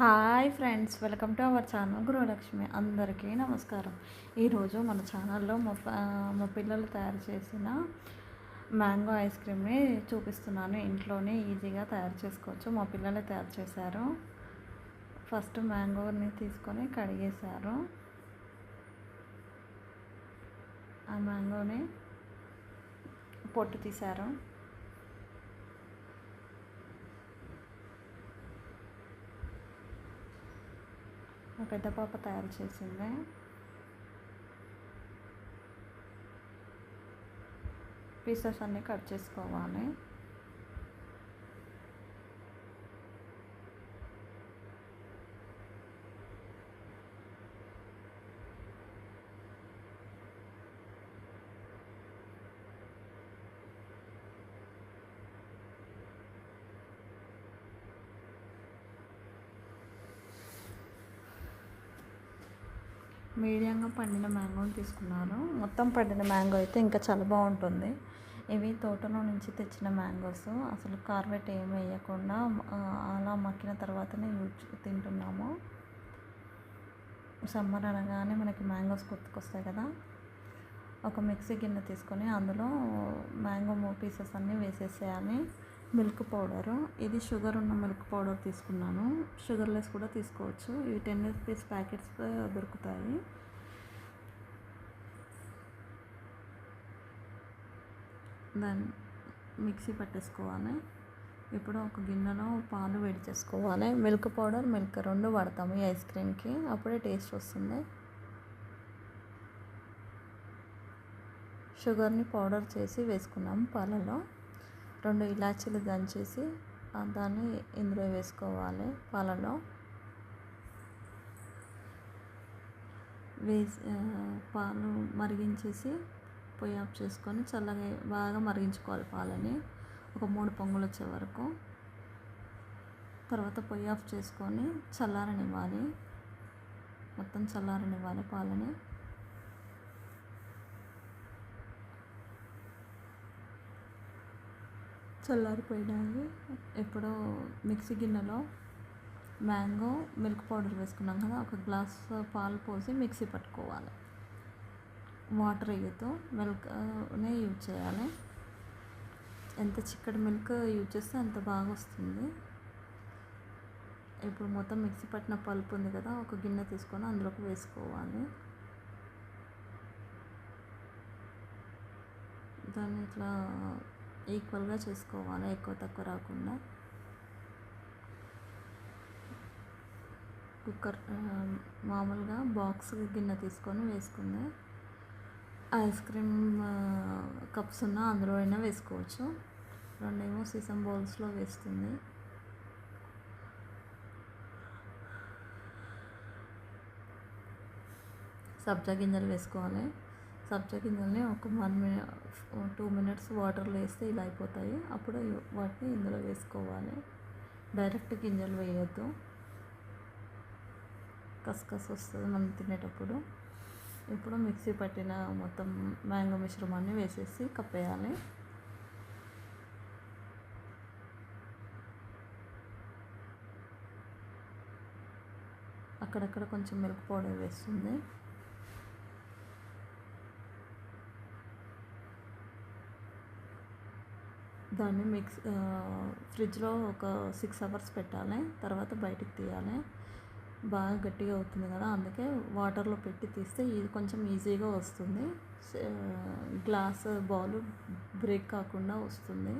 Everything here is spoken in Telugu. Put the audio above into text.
Hi friends welcome to our channel Gruhalakshmi. అందరికీ నమస్కారం. ఈరోజు మన ఛానల్లో మా మా పిల్లలు తయారు చేసిన మ్యాంగో ఐస్ క్రీమ్ని చూపిస్తున్నాను. ఇంట్లోనే ఈజీగా తయారు చేసుకోవచ్చు. మా పిల్లలే తయారు చేశారు. ఫస్ట్ మ్యాంగోని తీసుకొని కడిగేశారు. ఆ మ్యాంగోని పొట్టు తీశారు. మా పెద్ద పాప తయారు చేసింది. పీసెస్ అన్నీ కట్ చేసుకోవాలి. మీడియంగా పండిన మ్యాంగోని తీసుకున్నాను. మొత్తం పండిన మ్యాంగో అయితే ఇంకా చాలా బాగుంటుంది. ఇవి తోటలో నుంచి తెచ్చిన మ్యాంగోస్. అసలు కార్బెట్ ఏమి వేయకుండా అలా మక్కిన తర్వాతనే యూజ్ తింటున్నాము. సమ్మర్ అనగానే మనకి మ్యాంగోస్ గుర్తుకొస్తాయి కదా. ఒక మిక్సీ గిన్నె తీసుకొని అందులో మ్యాంగో పీసెస్ అన్నీ వేసేసేయాలి. Milk powder. ఇది షుగర్ ఉన్న మిల్క్ పౌడర్ తీసుకున్నాను. షుగర్లెస్ కూడా తీసుకోవచ్చు. ఇవి టెన్ రూపీస్ ప్యాకెట్స్ దొరుకుతాయి. దాన్ని మిక్సీ పట్టేసుకోవాలి. ఇప్పుడు ఒక గిన్నెలో పాలు వేడి చేసుకోవాలి. మిల్క్ పౌడర్ మిల్క్ రెండు వాడతాము ఈ ఐస్ క్రీమ్కి. అప్పుడే టేస్ట్ వస్తుంది. షుగర్ని పౌడర్ చేసి వేసుకున్నాము పాలలో రెండు ఇలాచీలు దంచేసి దాన్ని ఇందులో వేసుకోవాలి పాలలో. వేసి పాలు మరిగించేసి పొయ్యి ఆఫ్ చేసుకొని చల్లగా బాగా మరిగించుకోవాలి పాలని. ఒక మూడు పొంగులు వచ్చే వరకు. తర్వాత పొయ్యి ఆఫ్ చేసుకొని చల్లారనివ్వాలి. మొత్తం చల్లారనివ్వాలి పాలని. చల్లారిపోయినాయి. ఎప్పుడో మిక్సీ గిన్నెలో మ్యాంగో మిల్క్ పౌడర్ వేసుకున్నాం కదా ఒక గ్లాస్ పాలు పోసి మిక్సీ పట్టుకోవాలి. వాటర్ వేయతో మిల్క్నే యూజ్ చేయాలి. ఎంత చిక్కటి మిల్క్ యూజ్ చేస్తే అంత బాగా వస్తుంది. ఇప్పుడు మొత్తం మిక్సీ పట్టిన పల్పు ఉంది కదా ఒక గిన్నె తీసుకొని అందులోకి వేసుకోవాలి. దాన్ని ఇట్లా ఈక్వల్గా చేసుకోవాలి ఎక్కువ తక్కువ రాకుండా? కుక్కర్ మామూలుగా బాక్స్ గిన్నె తీసుకొని వేసుకుంది. ఐస్ క్రీమ్ కప్స్ ఉన్న అందులో అయినా వేసుకోవచ్చు. రెండేమో సీసం బౌల్స్లో వేస్తుంది. సబ్జా గింజలు వేసుకోవాలి. సబ్జా గింజల్ని ఒక వన్ మినిట్ టూ మినిట్స్ వాటర్లో వేస్తే ఇలా అయిపోతాయి. అప్పుడు వాటిని ఇందులో వేసుకోవాలి. డైరెక్ట్ గింజలు వేయొద్దు. కసకస వస్తుంది మనం తినేటప్పుడు. ఇప్పుడు మిక్సీ పట్టిన మొత్తం మ్యాంగో మిశ్రమాన్ని వేసేసి కప్పేయాలి. అక్కడక్కడ కొంచెం మిల్క్ పౌడర్ వేస్తుంది. దాన్ని మిక్స్ ఫ్రిడ్జ్లో ఒక సిక్స్ అవర్స్ పెట్టాలి తర్వాత బయటికి తీయాలి. బాగా గట్టిగా అవుతుంది కదా అందుకే వాటర్లో పెట్టి తీస్తే ఇది కొంచెం ఈజీగా వస్తుంది. గ్లాస్ బౌల్ బ్రేక్ కాకుండా వస్తుంది.